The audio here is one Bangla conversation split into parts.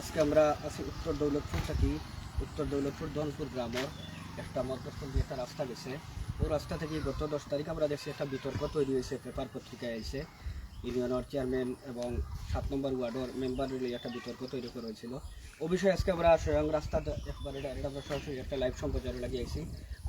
আজকে আমরা আছি উত্তর দৌলতপুর থাকি। উত্তর দৌলতপুর ধনপুর গ্রামের একটা মধ্যস্থল দিয়ে একটা রাস্তা গেছে। ওই রাস্তা থেকে গত দশ তারিখ আমরা দেখছি একটা বিতর্ক তৈরি হয়েছে, পেপার পত্রিকায় এসে ইউনিয়নের চেয়ারম্যান এবং সাত নম্বর ওয়ার্ডের মেম্বার নিয়ে একটা বিতর্ক তৈরি করা হয়েছিল। ও বিষয়ে আজকে আমরা স্বয়ং রাস্তা একবারে ডাইরেক্ট আমরা সরাসরি একটা লাইভ সম্প্রচারে লাগিয়েছি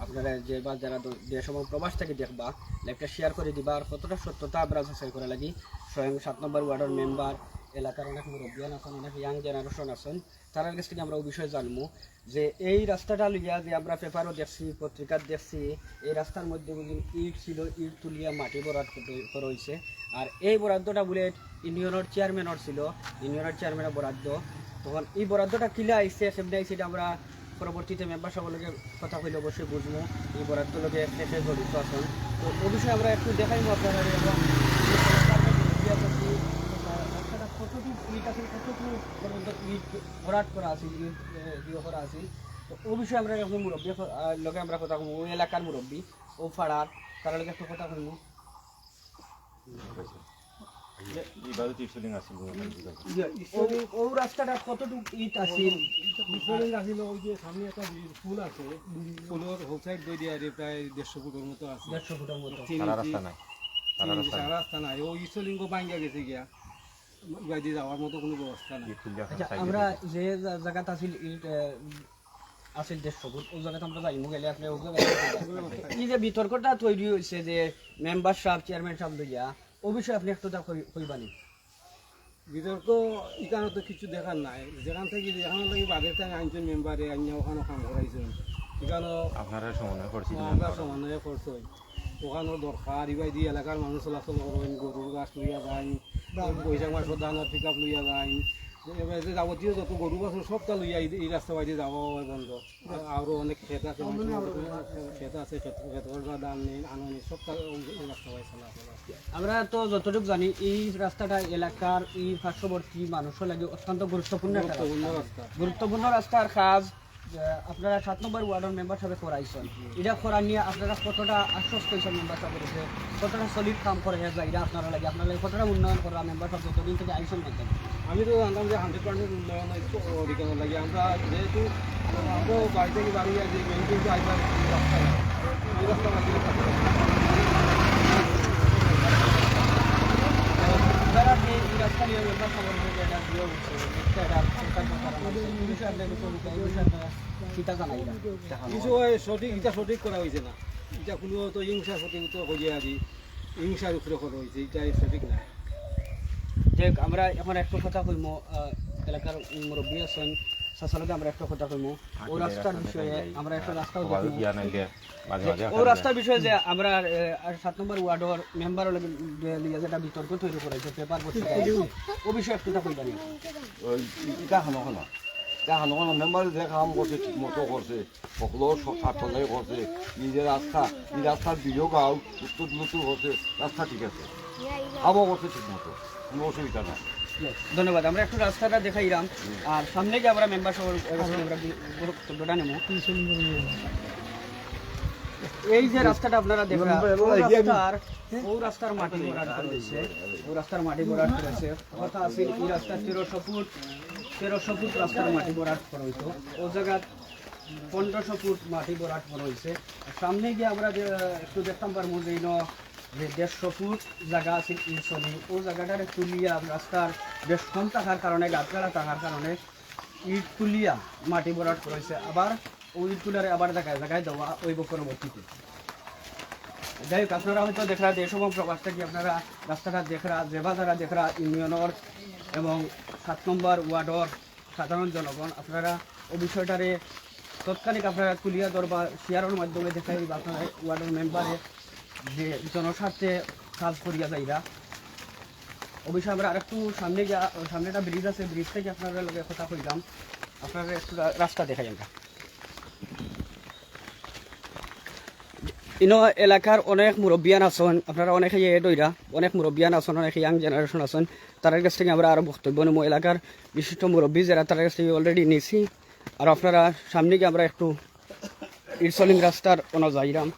আপনারা যে বা যারা দেশ এবং প্রবাস থেকে দেখবা লাইভটা শেয়ার করে দিবা আর কতটা সত্যতা আমরা যাচাই করা লাগি। স্বয়ং সাত নম্বর ওয়ার্ডের মেম্বার এলাকার অনেক মুরব্বিয়ান আছেন, অনেক ইয়াং জেনারেশন আছেন তার কাছ থেকে আমরা ওই বিষয়ে জানব যে এই রাস্তাটা লইয়া যে আমরা পেপারও দেখছি, পত্রিকার দেখছি, এই রাস্তার মধ্যে ইট ছিল, ইট তুলিয়া মাটি বরাদ করা আর এই বরাদ্দটা বলে ইউনিয়নের চেয়ারম্যানের ছিল, ইউনিয়নের চেয়ারম্যানের বরাদ্দ। তখন এই বরাদ্দটা কিলা আইসে সেমনি আইসে আমরা পরবর্তীতে মেম্বার সকলকে কথা কইলে অবশ্যই বুঝব এই বরাদ্দ লোকে শেষে জড়িত আছেন তো ওই বিষয়ে আমরা একটু দেখাইবো আপনারা, এবং কতটুকু কতটুকু আছে ও আমরা মুরব্বী লগে আমরা কথা এলাকার মুরব্বী, ও পাড়ার তারা লগে একটু কথা কমু ও- ও রাস্তাটা কতটুকু ইট আছে ওই যে সামনে একটা ফুল আছে ফুলের হোল সাইড দিয়ে দিয়ে প্রায় দেড়শো ফুটের মতো আছে দেড়শো ফুটের মতো তিন তারা ইঞ্চি- রাস্তা নাই তিন তারা ইঞ্চি রাস্তা নাই সারা রাস্তা নাই ওই ইসলিঙ্গ ভাঙ্গা গেছে গিয়া যাওয়ার মতো কোনো ব্যবস্থা নাই আমরা যে জায়গাটা আছিল ইট আহ, আছিল দেড়শো ফুট ওই জায়গাতে আমরা যাইমু গেলে আপনি এই যে বিতর্কটা তৈরি হয়েছে যে মেম্বার সাহেব চেয়ারম্যান সাহেব লইয়া ও বিষয়ে আপনি একটু কইবানি। বিতর্ক এখানে তো কিছু দেখার নাই। যেখান থেকে যেখান থেকে বাদে থেকে আনছেন মেম্বারে আনিয়া ওখানে কাম করাইছেন এখানে আপনারা সমন্বয় করছি আমরা সমন্বয় করছ। ওখানে দরকার ইবাই দিয়ে এলাকার মানুষ চলাচল করেন গরুর গাছ লইয়া যাই বৈশাখ মাসের ধানের পিক আপ লইয়া যাই। যাবতীয় যত গরু সব লইয়া এই- রাস্তা বাইরে যাওয়া বন্ধ। আরও অনেক ক্ষেত আছে ক্ষেত আছে দাম নেই সবটা এই রাস্তা বাইরে চলা আমরা তো যতটুকু জানি এই রাস্তাটা এলাকার এই পার্শ্ববর্তী মানুষের লাগে অত্যন্ত গুরুত্বপূর্ণ। গুরুত্বপূর্ণ রাস্তা। গুরুত্বপূর্ণ রাস্তার কাজ আপনারা সাত নম্বর ওয়ার্ডের মেম্বার সাহেব করাইছেন এটা করা নিয়ে আপনারা কতটা আশ্বস্ত হয়েছেন মেম্বার সাহেব করেছে কতটা সলিড কাম করে যায় এটা আপনারা লাগে। আপনারা লাগে কতটা উন্নয়ন করা মেম্বার সাহেব যতদিন থেকে আইসন আমি তো জানতাম যে হান্ড্রেড পার্সেন্ট উন্নয়ন অধিকার লাগে। আমরা যেহেতু আমরা বাড়ি থেকে বাড়ি আছি মেন কিন্তু আইবার রাস্তা। এই রাস্তা যে এই নিয়ে মেম্বার সাহেবের এটা দিয়ে উঠছে কিছু সঠিক এটা সঠিক করা হয়েছে না। এটা কোনো তো হিংসা সঠিক তো হয়ে আছি হিংসার উপরে করা হয়েছে এটা সঠিক না যে আমরা এখন একটা কথা কইমো এলাকার মুরব্বী আছেন সাসালকে আমরা একটা কথা কইমো। ও রাস্তার বিষয়ে আমরা একটা মাঝে মাঝে ও রাস্তার বিষয়ে যে আমরা সাত নম্বর ওয়ার্ডের মেম্বার লিগে যেটা বিতর্ক তৈরি করেছে পেপার পত্রিকায় ও বিষয়ে একটু কইবা নি? ওই ইটা খানো খানা ইটা খানো খানা মেম্বার যে কাম করছে ঠিক মতো করছে। সকলো স্বার্থ লাগে করছে। নিজের রাস্তা এই রাস্তার বিয়োগ আও উত্তর নতুন করছে। রাস্তা ঠিক আছে। খাব করছে ঠিক মতো। কোনো অসুবিধা নাই। ধন্যবাদ। আমরা একটু রাস্তাটা দেখাইলাম। আর সামনে যে আমরা মেম্বার আমরা বক্তব্যটা নেব। এই যে রাস্তাটা আপনারা দেখেন ও রাস্তার ও রাস্তার মাটি ভরাট করেছে। ও রাস্তার মাটি ভরাট করেছে। কথা আছে এই রাস্তা তেরোশো ফুট তেরোশো ফুট রাস্তার মাটি ভরাট করা হইতো। ও জায়গা পনেরোশো ফুট মাটি ভরাট করা হয়েছে সামনে গিয়ে আমরা যে একটু দেখতাম পারব যে যে দেড়শো ফুট জায়গা আছে ইনসনি ও জায়গাটার তুলিয়া রাস্তার বেশ কম থাকার কারণে, গাছগাড়া থাকার কারণে ইট তুলিয়া মাটি ভরাট করেছে আবার ওই তুলারে আবার জায়গায় জায়গায় দেওয়া ওই পরবর্তীতে। যাই হোক, আপনারা হয়তো দেখরা দেশ এবং প্রবাস কি আপনারা রাস্তাটা দেখরা যেবা যারা দেখরা, ইউনিয়নের এবং সাত নম্বর ওয়ার্ডর সাধারণ জনগণ, আপনারা ওই বিষয়টারে তৎক্ষণিক আপনারা কুলিয়া দরবার শেয়ারের মাধ্যমে দেখা বা আপনারা ওয়ার্ডের মেম্বারে যে জনস্বার্থে কাজ করিয়া যাইরা অবশ্যই আমরা আরেকটু সামনে যা সামনে একটা ব্রিজ আছে, ব্রিজ থেকে আপনারা লগে কথা কইলাম। আপনারা একটু রাস্তা রাস্তা দেখাই আমরা ইনো এলাকার অনেক মুরব্বিয়ান আছেন, আপনারা অনেক ইয়ে দইরা, অনেক মুরব্বিয়ান আছেন, অনেক ইয়াং জেনারেশন আছেন, তাদের কাছ থেকে আমরা আরও বক্তব্য নেব। এলাকার বিশিষ্ট মুরব্বী যারা, তাদের কাছ থেকে অলরেডি নিছি আর আপনারা সামনে গিয়ে আমরা একটু ইরসলিং রাস্তার কোনো যাইরাম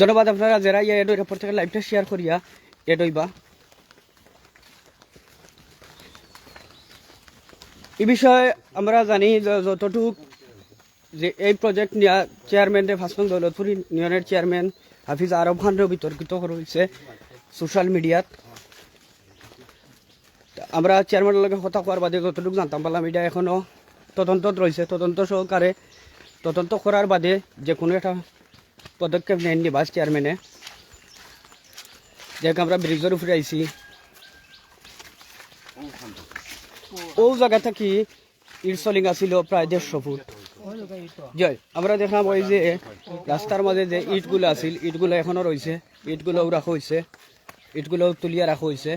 ধন্যবাদ আপনারা যারা ইয়া এডো এরপর থেকে লাইভটা শেয়ার করিয়া এডইবা এই বিষয়ে আমরা জানি যতটুক যে এই প্রজেক্ট নিয়ে চেয়ারম্যান ফাঁসন দৌলতপুর ইউনিয়নের চেয়ারম্যান হাফিজ আরব খানরেও বিতর্কিত করা হয়েছে সোশ্যাল মিডিয়াত আমরা চেয়ারম্যানের লগে কথা কোয়ার বাদে যতটুকু জানতাম পারলাম এটা এখনও তদন্তত রয়েছে তদন্ত সহকারে তদন্ত করার বাদে যে কোনো একটা পদক্ষেপ নেননি বাস চেয়ারম্যানে যেহেতু আমরা ব্রিজের উপরে আইছি ও জায়গা থাকি ইরসলিং আছিল প্রায় দেড়শো ফুট। জয় আমরা দেখলাম ওই যে রাস্তার মাঝে যে ইটগুলো আছিল ইটগুলো এখনও রয়েছে ইটগুলোও রাখা হয়েছে ইটগুলো তুলিয়া রাখা হয়েছে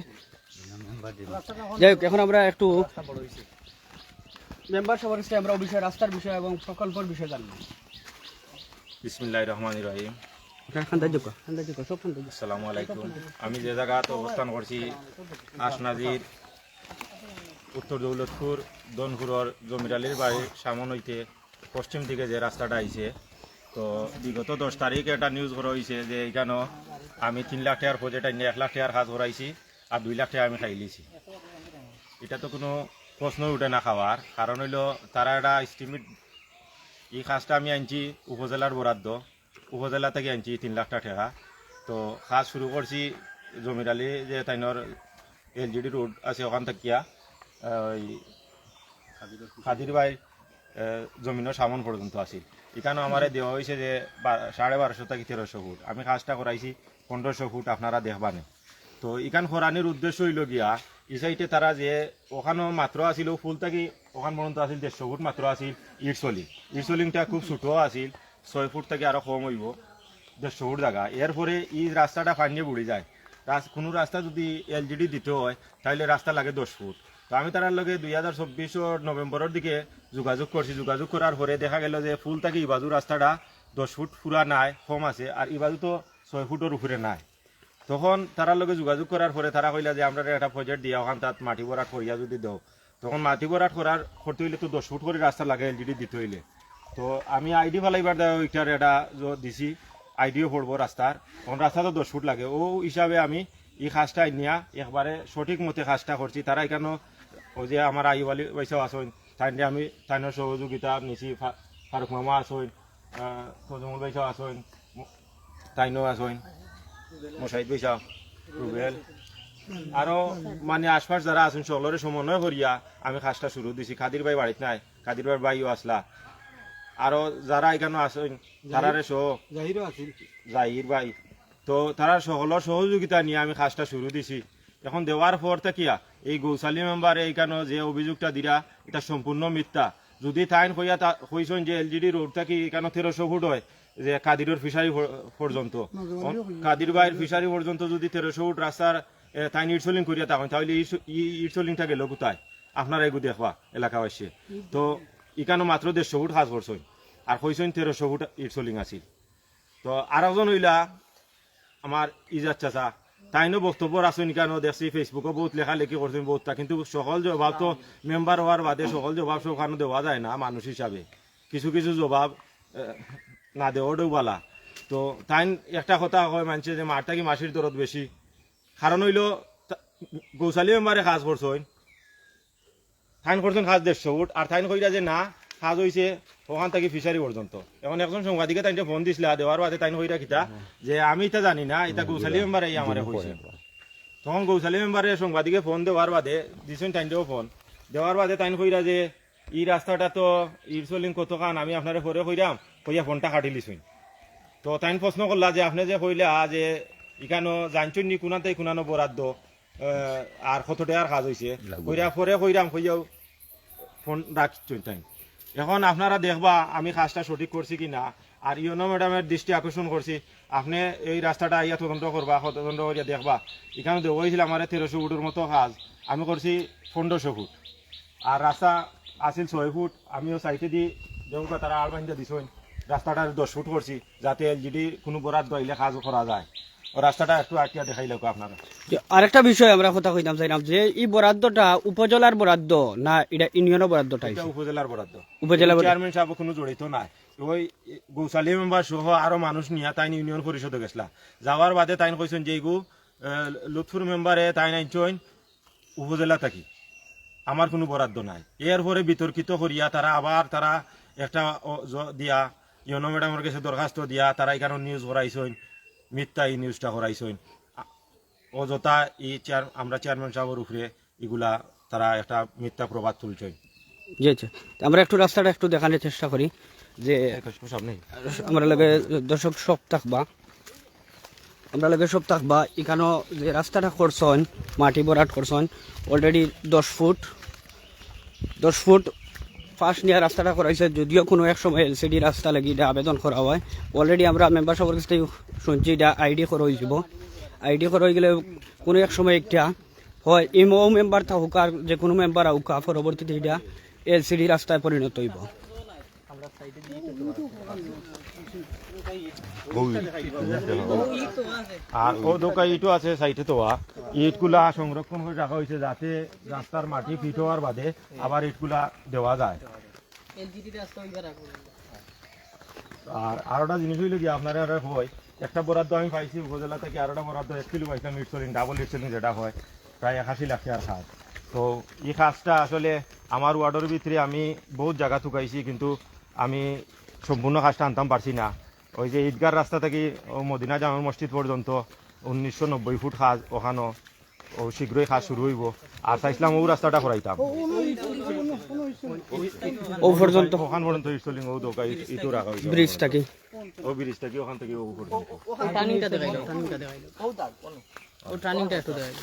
যাই হোক এখন আমরা একটু মেম্বার সবার কাছে আমরা বিষয়ে রাস্তার বিষয় এবং প্রকল্পের বিষয়ে জানব বিসমিল্লাহ রহমান রহিম আসসালামু আলাইকুম। আমি যে জায়গাত অবস্থান করছি আসনাজির উত্তর দৌলতপুর দনপুরর জমিরালির বাড়ির সামন হইতে পশ্চিম দিকে যে রাস্তাটা আইছে, তো বিগত দশ তারিখ একটা নিউজ করা হয়েছে যে এইখানে আমি তিন লাখ টাকার প্রজেক্ট আইনি এক লাখ টাকার কাজ করাইছি আর দুই লাখ টাকা আমি খাইলিছি এটা তো কোনো প্রশ্ন উঠে না খাওয়ার। কারণ হইল তারা একটা এস্টিমেট এই কাজটা আমি আনছি উপজেলার বরাদ্দ। উপজেলা থেকে আনছি তিন লাখ টাকা। তো কাজ শুরু করছি জমিরালি যে তাইনর এলজিডি রোড আছে ওখান থাকিয়া ওই খাদির বাই জমিনের সামন পর্যন্ত আছিল এখানে আমার দেওয়া হয়েছে যে সাড়ে বারোশো থেকে তেরোশো ফুট। আমি কাজটা করাইছি, পনেরোশো ফুট আপনারা দেখবানে। তো ইখান খরানির উদ্দেশ্য হইল গিয়া, এই সাইডে তারা যে, ওখানেও মাত্র আছিল, ফুল থাকি ওখান পর্যন্ত আছিল, দেড়শো ফুট মাত্র আছিল ইটসলিং। ইটসলিংটা খুব ছোটো আছিল, ছয় ফুট থেকে আরও কম হইব, দেড়শো ফুট জায়গা। এরপরে এই রাস্তাটা ফানিয়ে বুড়ি যায়। কোনো রাস্তা যদি এলজিডি দিতে হয়, তাহলে রাস্তা লাগে দশ ফুট। তো আমি তার লগে দুই হাজার চব্বিশর নভেম্বরের দিকে যোগাযোগ করছি যোগাযোগ করার পরে দেখা গেল যে ফুল থাকি ইবাজু রাস্তাটা দশ ফুট পুরা নাই, কম আছে আর ইবাজু তো ছয় ফুটের উপরে নাই। তখন তারার লগে যোগাযোগ করার পরে তারা কইলা যে আমরা একটা প্রজেক্ট দিয়া ওখান তাত মাটি ভরাট করিয়া যদি দাও। তখন মাটি ভরাট করার করতে হইলে তো দশ ফুট করে রাস্তা লাগে এল এলজিডি দিতে হইলে তো আমি আইডি ফালাইবার ওইটার এটা দিছি আইডিও পড়ব রাস্তার তখন রাস্তা তো দশ ফুট লাগে। ও হিসাবে আমি এই কাজটা নিয়া একবারে সঠিক মতে কাজটা করছি তারা এখানে ওই যে আমার আইব আলী পয়সাও আসেন তাই আমি তাইনের সহযোগিতা নিছি ফারুক মামা আসেন ফজমুল পয়সাও আসেন তাইনও আসেন মুসাইদ পয়সা রুবেল আরও মানে আশপাশ যারা আছেন সকলের সমন্বয় করিয়া আমি কাজটা শুরু দিছি। খাদির ভাই বাড়িতে নাই খাদির ভাই বাইও আসলা আরও যারা এখানে আছেন তারারে সহ জাহির ভাই তো তারা সকলের সহযোগিতা নিয়ে আমি কাজটা শুরু দিছি। এখন দেওয়ার পর থাকিয়া এই গৌশালী মেম্বার এইখানে যে অভিযোগটা দিরা এটা সম্পূর্ণ মিথ্যা। যদি তাইন কইয়া তা কইছেন যে এলজিডি রোড থাকি এখানে তেরোশো ফুট হয় যে কাদিরের ফিশারি পর্যন্ত কাদির ভাইয়ের ফিশারি পর্যন্ত যদি তেরোশো ফুট রাস্তার এ, তাইন ইটসলিং করিয়া থাকেন তাহলে ইটসলিংটা গেল কোথায় আপনারা এগু দেখবা এলাকাবাসী তো এখানে মাত্র দেড়শো ফুট কাজ করছেন আর কইছেন তেরোশো ফুট ইটসলিং আছিল। তো আর একজন হইলা আমার ইজাত চাচা। তাইনও বক্তব্য রাখছেন কেন দেখছি ফেসবুকে বহুত লেখালেখি করছেন বহুতটা কিন্তু সকল জবাব তো মেম্বার হওয়ার বাদে সকল জবাব সবখানে দেওয়া যায় না মানুষ হিসাবে কিছু কিছু জবাব না দেওয়াটাও বালা তো তাইন একটা কথা হয় মানছে যে মারটা কি মাসির দরদ বেশি কারণ হইল গৌশালী মেম্বারে কাজ করছেন থাইন করছেন কাজ দেড়শো ফুট আর থাইন কইরা যে না কাজ হইছে ওখান থেকে ফিশারি পর্যন্ত। এখন একজন সাংবাদিকে তাইনটা ফোন দিছিল দেওয়ার বাদে তাইন কইরা কিতা যে আমি এটা জানি না এটা গৌশালী মেম্বারে আমারে কইছে। তখন গৌশালী মেম্বারে সাংবাদিকে ফোন দেওয়ার বাদে দিছেন তাইনটাও ফোন দেওয়ার বাদে তাইন কইরা যে এই রাস্তাটা তো ইরসলিং কত কান আমি আপনারে পরে কইরাম কইয়া ফোনটা কাটি লিছুন তো তাইন প্রশ্ন করলা যে আপনি যে কইলা যে ইখানো জানছুন নি কোনাতে কোনানো বরাদ্দ আর কত টাকার কাজ হয়েছে কইরা পরে কইরাম কইয়াও ফোন রাখছুন তাই এখন আপনারা দেখবা আমি কাজটা সঠিক করছি কি না আর ইউনো ম্যাডামের দৃষ্টি আকর্ষণ করছি। আপনি এই রাস্তাটা ইয়া তদন্ত করবা, তদন্ত করিয়া দেখবা। এখানে দেওয়া হয়েছিল আমার তেরোশো ফুটের মতো কাজ। আমি করছি পনেরোশো ফুট। আর রাস্তা আছিল ছয় ফুট। আমিও সাইডে দি দেউকা তারা আর বান্ধা দিছই রাস্তাটা দশ ফুট করছি, যাতে এলজিডি কোনো বরাদ্দ আইলে কাজ করা যায়। রাস্তাটা একটু আটকিয়া দেখাই লোক আপনারা। যে আরেকটা বিষয় আমরা কথা কইতাম চাইলাম যে এই বরাদ্দটা উপজেলার বরাদ্দ না এটা ইউনিয়নের বরাদ্দটা এটা উপজেলার বরাদ্দ। উপজেলা চেয়ারম্যান সাহেব কোনো জড়িত নাই। ওই গৌশালী মেম্বার সহ আরও মানুষ নিয়ে তাই ইউনিয়ন পরিষদে গেছলা। যাওয়ার বাদে তাই কইছেন যে লুৎফুর মেম্বারে তাই নাইছেন উপজেলা থাকি আমার কোনো বরাদ্দ নাই। এরপরে বিতর্কিত করিয়া তারা আবার তারা একটা দিয়া ইয়নো ম্যাডামের কাছে দরখাস্ত দিয়া তারা এখানে নিউজ করাইছেন মিথ্যা এই নিউজটা করাইছেন। অযথা এই চেয়ার আমরা চেয়ারম্যান সাহেবের উপরে এগুলা তারা একটা মিথ্যা প্রবাদ তুলছেন। জি আচ্ছা আমরা একটু রাস্তাটা একটু দেখানোর চেষ্টা করি যে আমরা লাগে দর্শক সব থাকবা। আমরা লাগে সব থাকবা। এখানেও যে রাস্তাটা করছেন মাটি বরাট করছেন অলরেডি দশ ফুট। দশ ফুট ফার্স্ট নিয়ে রাস্তাটা করাইছে। যদিও কোনো এক সময় এলসিডি রাস্তা লাগি এটা আবেদন করা হয়। অলরেডি আমরা মেম্বার সবার কাছ শুনছি এটা আইডি করা যাব। আইডি করা হয়ে গেলে কোনো এক সময় একটা হয় এমও মেম্বার থাকুক আর যে কোনো মেম্বার আউকা, পরবর্তীতে এটা এলসিডি রাস্তায় পরিণত হইব। আর ও দোকান ইটও আছে তো ইটগুলা সংরক্ষণ করে রাখা হয়েছে যাতে রাস্তার মাটি ফিট হওয়ার বাদে আবার ইটগুলা দেওয়া যায়। আর আরোটা জিনিস হইলে কি আপনারা আর হয় একটা বরাদ্দ আমি পাইছি উপজেলা থেকে আরোটা বরাদ্দ এক কিলো পাইছিলাম ইট সেলিং ডাবল ইট সেলিং যেটা হয় প্রায় একাশি লাখ টাকার খাত তো এই কাজটা আসলে আমার ওয়ার্ডের ভিতরে আমি বহুত জায়গা থুকাইছি কিন্তু আমি সম্পূর্ণ কাজটা আনতাম পারছি না। ওই যে ঈদগার রাস্তা থেকে ও মদিনা জামা মসজিদ পর্যন্ত উনিশশো নব্বই ফুট খাজ ওখানো ও শীঘ্রই কাজ শুরু হইব। আর চাইছিলাম ও রাস্তাটা করাইতাম ও পর্যন্ত? ওখান পর্যন্ত ইটসলিং ও দোকা ইটু রাখা হইছে। ব্রিজটা কি? ও ব্রিজটা কি? ওখান থেকে ও পর্যন্ত। টার্নিংটা দেখাইলো টার্নিংটা দেখাইলো ও টার্নিংটা একটু দেখাইলো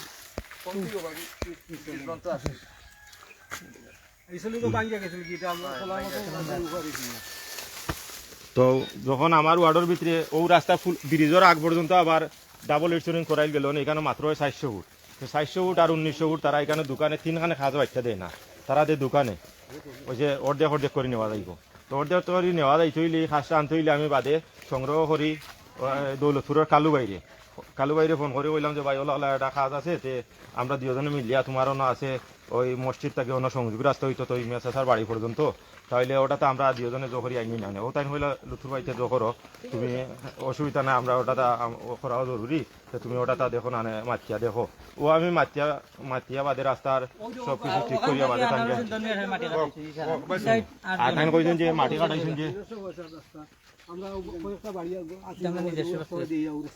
এইসলি তো ভাঙ্গিয়া গেছিল কি? এটা আমরা খোলার মতো উপায় দিছি না। তো যখন আমার ওয়ার্ডের ভিতরে ও রাস্তা ফুল, ব্রিজের আগ পর্যন্ত আবার ডাবল ইটসলিং করাই গেল, এখানে মাত্র চারশো ফুট। তো চারশো ফুট আর উনিশশো ফুট তারা এখানে দোকানে তিনখানে খাজ বাচ্চা দেয় না। তারা দেয় দোকানে, ওই যে অর্ধেক অর্ধেক করে নেওয়া যাইব। তো অর্ধেক করে নেওয়া যাই থইলে এই খাজটা আনতে হইলে আমি বাদে সংগ্রহ করি দৌলতপুরের কালু বাইরে কালু বাইরে ফোন করে বললাম যে, ভাই, ওলা ওলা, একটা খাজ আছে, তে আমরা দুজনে মিলিয়া তোমারও না আছে ওই মসজিদ থেকে অন্য সংযোগ রাস্তা হইতো তো মেসাসার বাড়ি পর্যন্ত। তাহলে ওটাতে আমরা দুজনে জোহরি আইনি না ও তাই হইলে লুথুর বাড়িতে জো করো তুমি অসুবিধা নাই আমরা ওটাতে করাও জরুরি। তো তুমি ওটাতে দেখো না নে, মাতিয়া দেখো। ও আমি মাতিয়া মাতিয়া বাদে রাস্তার সব কিছু ঠিক করিয়া বাদে তাঙ্গে আর কইছেন যে মাটি কাটাইছেন যে?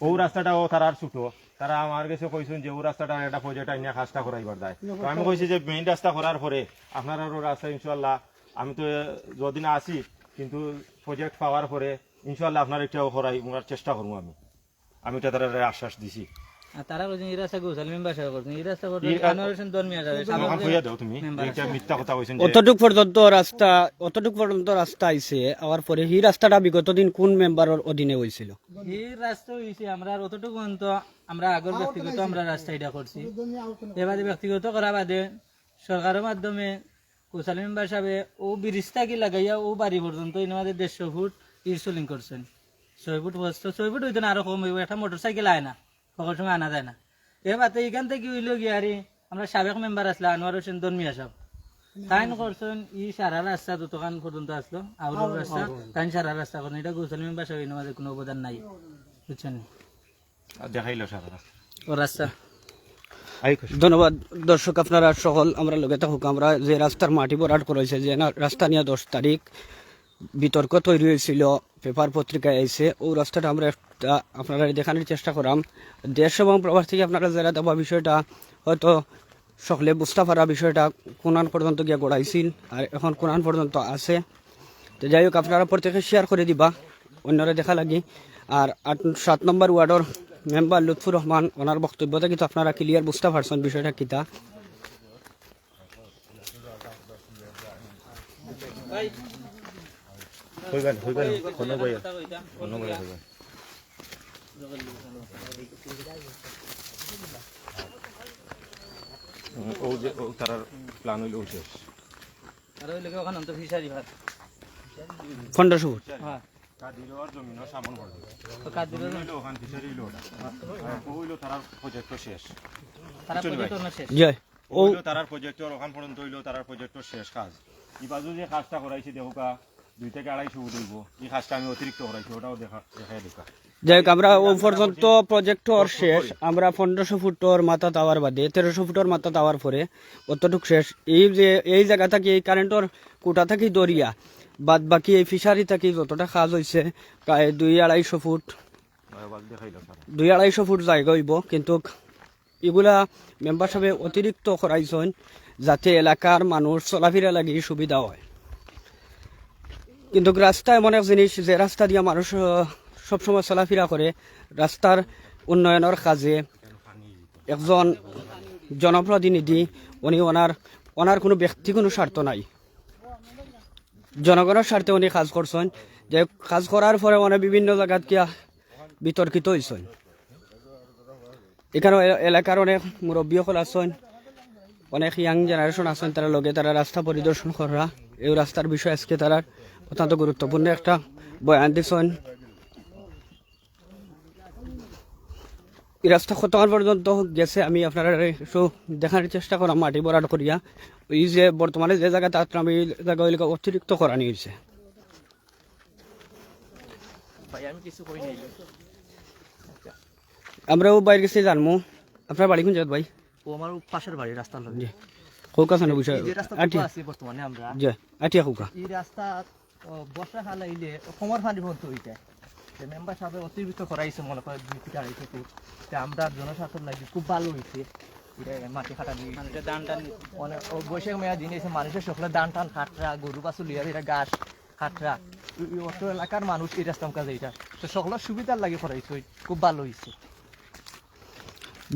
ও রাস্তাটা ও তারা আর ছুটো। তারা আমার কাছে কইছেন যে ও রাস্তাটা একটা প্রজেক্ট আইনা কাজটা করাইবার দেয় তো আমি কইছি যে মেইন রাস্তা করার পরে আপনারা রাস্তা ইনশাল্লাহ আমি তো যদিন আসি কিন্তু প্রজেক্ট পাওয়ার পরে ইনশাল্লাহ আপনার এটাও করাই চেষ্টা করব আমি। আমি এটা তারা আশ্বাস দিছি। তারা বলছেন এই রাস্তা গোসাল মেম্বার সাহেব করছেন এই রাস্তা করতে এই- দরমিয়া যাবে ওখান কইয়া দাও তুমি এটা মিথ্যা কথা কইছেন অতটুক পর্যন্ত রাস্তা অতটুক পর্যন্ত রাস্তা আইছে আবার পরে এই রাস্তাটা বিগত দিন কোন মেম্বারের অধীনে হয়েছিল এই রাস্তা হয়েছে আমরা আর অতটুকু আমরা আগর ব্যক্তিগত আমরা রাস্তা এটা করছি। এবারে ব্যক্তিগত করা বাদে সরকারের মাধ্যমে কোসাল মেম্বার সাহেবে ও ব্রিজটা কি লাগাইয়া ও বাড়ি পর্যন্ত দেড়শো ফুট ইরসলিং করছেন। ছয় ফুট ছয় ফুট হইতো না আরও কম হইব একটা মোটর সাইকেল আয় না। সকল সময় আনা যায় না। এবারে এখান থেকে হইল গিয়ে আরে আমরা সাবেক মেম্বার আসলে আনোয়ার হোসেন দনমিয়া সাহেব তাইন করছেন ই সারা রাস্তা তো দোকান পর্যন্ত আসলো আউর রাস্তা তাইন সারা রাস্তা করেন এটা গোসল মেম্বার সাহেব আমাদের কোনো অবদান নাই বুঝছেন? দেখাইলো সারা রাস্তা। ও রাস্তা। ধন্যবাদ দর্শক আপনারা সকল আমরা লগে থাকুক আমরা যে রাস্তার মাটি ভরাট করেছে যে না রাস্তা নিয়ে দশ তারিখ বিতর্ক তৈরি হয়েছিল, পেপার পত্রিকায় আইছে ও রাস্তাটা আমরা একটা আপনারা দেখানোর চেষ্টা করাম দেশ এবং প্রবাস থেকে আপনারা যারা দেওয়া বিষয়টা। হয়তো সকলে বুঝতে পারা বিষয়টা। কোনান পর্যন্ত গিয়ে গড়াইছিল আর এখন কোনান পর্যন্ত আছে। তো যাই হোক, আপনারা প্রত্যেকে শেয়ার করে দিবা, অন্যরা দেখা লাগি। আর আট, সাত নম্বর ওয়ার্ডের মেম্বার লুৎফুর রহমান, ওনার বক্তব্যটা কিন্তু আপনারা ক্লিয়ার বুঝতে পারছেন বিষয়টা কিতা। হইবেন হইবেন কোনো কোনো ও যে ও তারার প্ল্যান হইল ও শেষ। আর ওই লোকে ওখানে অন্ত ফিশারি ভাত। পনেরোশো ফুট হ্যাঁ। কাদিরর জমিনও সামন করে তো কাদিরও হইল ওখান পিছের হইল ওটা। আর হইল তার প্রজেক্ট শেষ। তারা চলবে। শেষ। জয়। ও হইল প্রজেক্টর ওখান পর্যন্ত হইল তার প্রজেক্টর শেষ কাজ। এই বাজু যে কাজটা করাইছি দেখোকা দুই থেকে আড়াইশো উঠব এই কাজটা আমি অতিরিক্ত করাইছি ওটাও দেখা দেখাই দেখা যাই হোক আমরা ও পর্যন্ত প্রজেক্টর শেষ। আমরা পনেরোশো ফুটর মাথা টাওয়ার বাদে তেরোশো ফুটর মাথা টাওয়ার পরে অতটুক শেষ। এই যে এই জায়গা থাকি এই কারেন্টর কোটা থাকি দরিয়া বাদ বাকি এই ফিশারি থাকি যতটা কাজ হয়েছে প্রায় দুই আড়াইশো ফুট। দুই আড়াইশো ফুট জায়গা হইব কিন্তু এগুলা মেম্বার সাহেবে অতিরিক্ত করাইছেন যাতে এলাকার মানুষ চলাফেরা লাগি সুবিধা হয়। কিন্তু রাস্তা এমন এক জিনিস যে রাস্তা দিয়ে মানুষ সবসময় চলাফেরা করে, রাস্তার উন্নয়নের কাজে একজন জনপ্রতিনিধি, উনি ওনার ওনার কোনো ব্যক্তি কোনো স্বার্থ নাই। জনগণের স্বার্থে উনি কাজ করছেন, যে কাজ করার পরে মানে বিভিন্ন জায়গাত কিয়া বিতর্কিত হয়েছেন এখানে এলাকার অনেক মুরব্বী সকল আছেন, অনেক ইয়াং জেনারেশন আছেন, তারা লগে তারা রাস্তা পরিদর্শন করা, এই রাস্তার বিষয়ে আজকে তারা অত্যন্ত গুরুত্বপূর্ণ একটা বয়ান দিচ্ছেন রাস্তা কতক্ষণ পর্যন্ত গেছে আমি আপনারা একটু দেখার চেষ্টা করাম মাটি বরাট করিয়া। এই যে বর্তমানে যে জায়গা তার আমি এই জায়গা ওইগুলো অতিরিক্ত করা নিয়েছে। আমরাও বাইরে গেছি জানব আপনার বাড়ি কোন জায়গা ভাই? ও আমার পাশের বাড়ি রাস্তার লগে। জি। রাস্তা আটিয়া। আছে বর্তমানে আমরা। জি আটিয়া কৌকা। এই রাস্তা বর্ষা কাল আইলে কমর পানি পর্যন্ত হইতে মেম্বার সাহেব অতিরিক্ত করাইছে মনে করে দুই ফুট আড়াই ফুট। আমরা জনস্বার্থের লাগি খুব ভালো হয়েছে মাটি দিয়ে। দান টান অনেক বৈশাখ মেয়া দিন এসে মানুষের সকলে দান টান খাটরা গরু এটা গাছ খাটরা। অত এলাকার মানুষ এই রাস্তা কাজ এটা। তো সকলের সুবিধার লাগে করাইছে খুব ভালো হয়েছে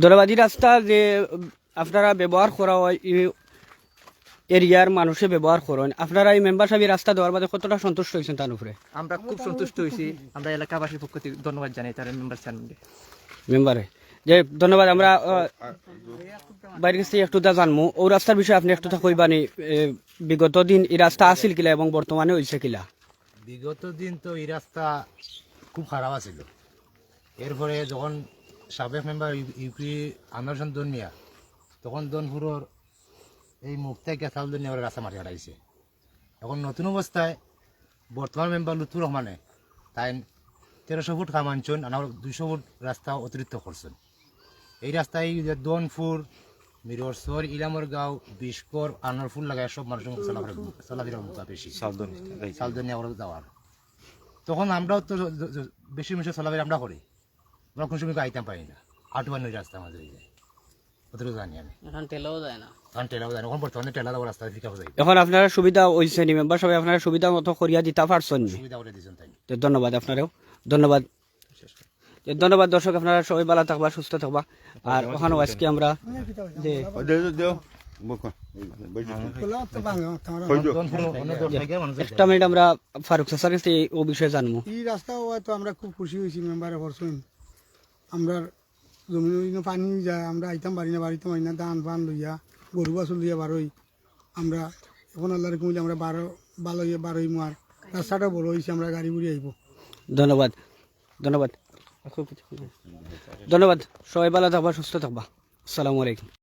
দরবাজি রাস্তা যে আপনারা ব্যবহার করা হয় এই এরিয়ার মানুষে ব্যবহার করেন। আপনারা এই মেম্বার সাহেব রাস্তা দেওয়ার বাদে কতটা সন্তুষ্ট হয়েছেন তার উপরে? আমরা খুব সন্তুষ্ট হয়েছি। আমরা এলাকাবাসীর পক্ষ থেকে ধন্যবাদ জানাই তার মেম্বার চেয়ারম্যানকে মেম্বারে। যে ধন্যবাদ আমরা আহ, বাইরের কাছে একটু তা জানব। ও রাস্তার বিষয়ে আপনি একটু তা কইবানি বিগত দিন এই রাস্তা আছিল কিলা এবং বর্তমানে হয়েছে কিলা? বিগত দিন তো এই রাস্তা খুব খারাপ আছিল। এরপরে যখন সাবেক মেম্বার ইউপি আনোয়ার হোসেন দনমিয়া তখন দনপুরের এই মুখ থেকে চাল দনিয়া রাস্তা মাটি হারাইছে। এখন নতুন অবস্থায় বর্তমান মেম্বার লুৎফুর রহমানে তাই তেরোশো ফুট কাম আনছেন আর দুইশো ফুট রাস্তা অতিরিক্ত করছেন। এই রাস্তায় দনপুর মিরসর ইলামর গাঁও বিশকর আনোয়ারপুর লাগায় সব মানুষের চলাফেরা চলাফেরা মুখা বেশি। যাওয়ার। তখন আমরাও তো বেশি বেশি চলাফেরা আমরা করি। আমরা কোনো সময় আইতাম পারি না। আটুয়ান রাস্তা আমাদের এই যায় কতটুকু জানি আমি। এখন তেলেও যায় না। কারণ টেলাও জানি এখন বর্তমানে টেলা দেওয়ার রাস্তা ফিকা যাই এখন আপনারা সুবিধা হয়েছে নি মেম্বার সাহেব আপনারা সুবিধা মতো করিয়া দিতে পারছেন সুবিধা করে দিয়েছেন তাই তো ধন্যবাদ আপনারও। ধন্যবাদ। ধন্যবাদ দর্শক আপনারা সবাই ভালো থাকবা সুস্থ থাকবা। আর ওখানে আজকে আমরা একটা মিনিট আমরা ফারুক সাসার কাছে ও বিষয়ে জানব। এই রাস্তা আমরা খুব খুশি হয়েছি মেম্বারে আমরা জমিন পানি যায়, আমরা আইতাম বাড়ি না বাড়িতে মারি না ধান ফান লইয়া, গরু বাছুর লইয়া বারোই আমরা এখন আল্লাহর কমিলে আমরা বারো ভালো ইয়ে বারোই মার রাস্তাটা বড় হয়েছে আমরা গাড়ি ঘুরে আইব। ধন্যবাদ ধন্যবাদ। ধন্যবাদ, সবাই ভালো থাকবা, সুস্থ থাকবা। আসসালামু আলাইকুম।